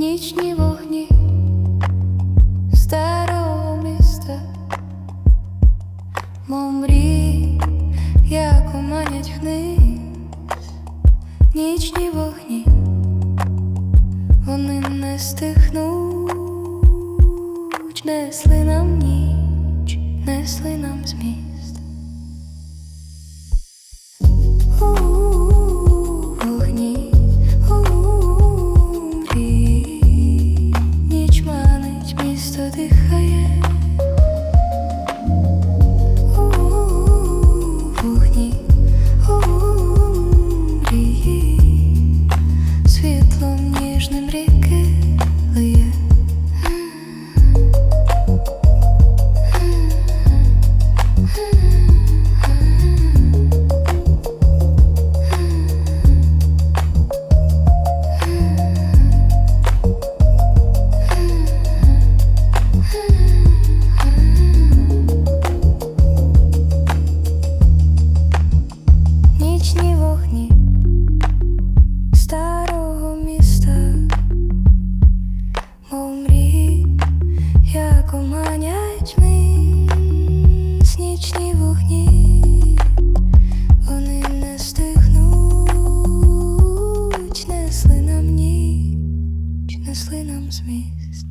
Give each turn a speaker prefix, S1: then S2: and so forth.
S1: Нічні вогні старого міста, мов мрій, як уманять вниз, нічні вогні, вони не стихнуть, несли нам ніч, несли нам зміст. вогні старого міста, мов мрії, як оманять мить нічні вогні, вони не стихнуть, несли нам ніч, несли нам зміст.